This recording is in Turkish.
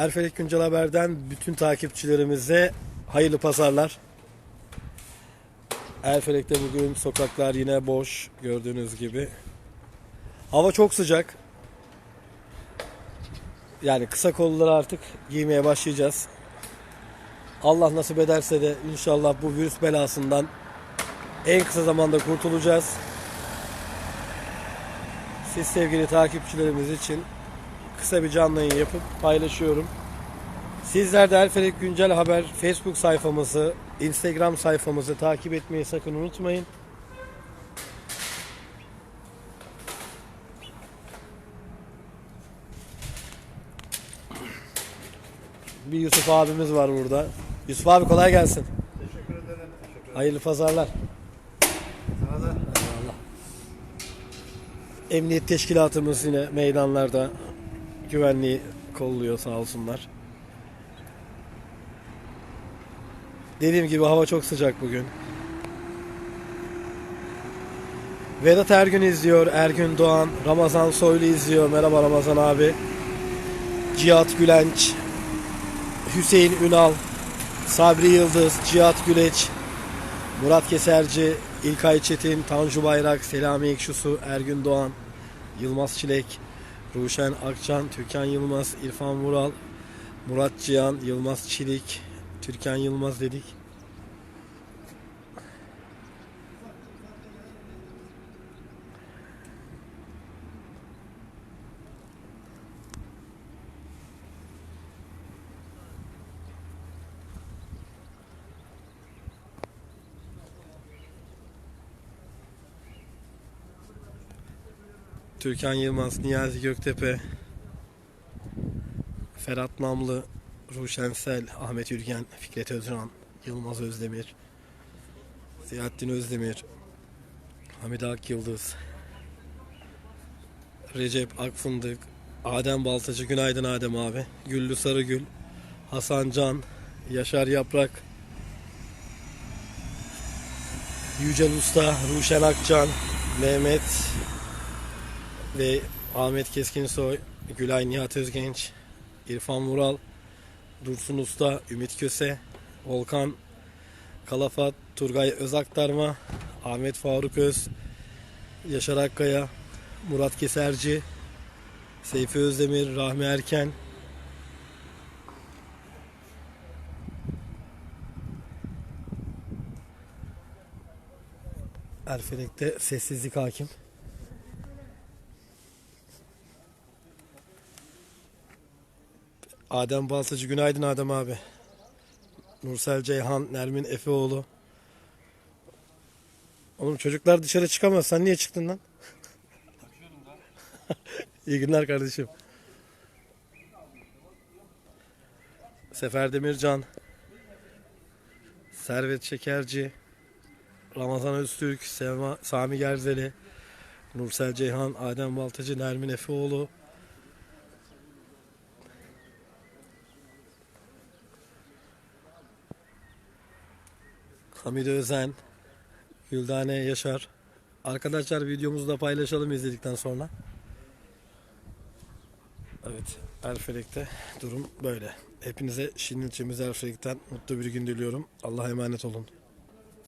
Erfelek Güncel Haber'den bütün takipçilerimize hayırlı pazarlar. Erfelek'te bugün sokaklar yine boş gördüğünüz gibi. Hava çok sıcak. Yani kısa kolları artık giymeye başlayacağız. Allah nasip ederse de inşallah bu virüs belasından en kısa zamanda kurtulacağız. Siz sevgili takipçilerimiz için kısa bir canlı yayın yapıp paylaşıyorum. Sizler de Erfelek Güncel Haber Facebook sayfamızı, Instagram sayfamızı takip etmeyi sakın unutmayın. Bir Yusuf abimiz var burada. Yusuf abi kolay gelsin. Teşekkür ederim. Teşekkür ederim. Hayırlı pazarlar. Sana da Emniyet teşkilatımız yine meydanlarda güvenliği kolluyor sağ olsunlar. Dediğim gibi hava çok sıcak bugün. Vedat Ergün izliyor, Ergün Doğan, Ramazan Soylu izliyor. Merhaba Ramazan abi. Cihat Gülenç, Hüseyin Ünal, Sabri Yıldız, Cihat Güleç, Murat Keserci, İlkay Çetin, Tanju Bayrak, Selami Ekşusu, Ergün Doğan, Yılmaz Çilek, Ruşen Akçan, Türkan Yılmaz, İrfan Mural, Murat Cihan, Yılmaz Çelik, Türkan Yılmaz dedik. Türkan Yılmaz, Niyazi Göktepe, Ferhat Namlı, Ruşen Sel, Ahmet Ürgen, Fikret Özcan, Yılmaz Özdemir, Ziyaettin Özdemir, Hamid Akyıldız, Recep Akfındık, Adem Baltacı, günaydın Adem abi, Güllü Sarıgül, Hasan Can, Yaşar Yaprak, Yücel Usta, Ruşen Akcan, Mehmet ve Ahmet Keskinsoy, Gülay Nihat Özgenç, İrfan Mural, Dursun Usta, Ümit Köse, Volkan Kalafat, Turgay Özaktarma, Ahmet Faruk Öz, Yaşar Akkaya, Murat Keserci, Seyfi Özdemir, Rahmi Erken, Erfelek'te sessizlik hakim. Adem Baltacı günaydın Adem abi. Nursel Ceyhan, Nermin Efeoğlu. Oğlum çocuklar dışarı çıkamaz. Sen niye çıktın lan? İyi günler kardeşim. Sefer Demircan. Servet Şekerci. Ramazan Öztürk, Sema, Sami Gerzeli. Nursel Ceyhan, Adem Baltacı, Nermin Efeoğlu. Hamide Özen, Güldane Yaşar. Arkadaşlar videomuzu da paylaşalım izledikten sonra. Evet, Erfelek'te durum böyle. Hepinize Şirin ilçemiz Erfelek'ten mutlu bir gün diliyorum. Allah'a emanet olun.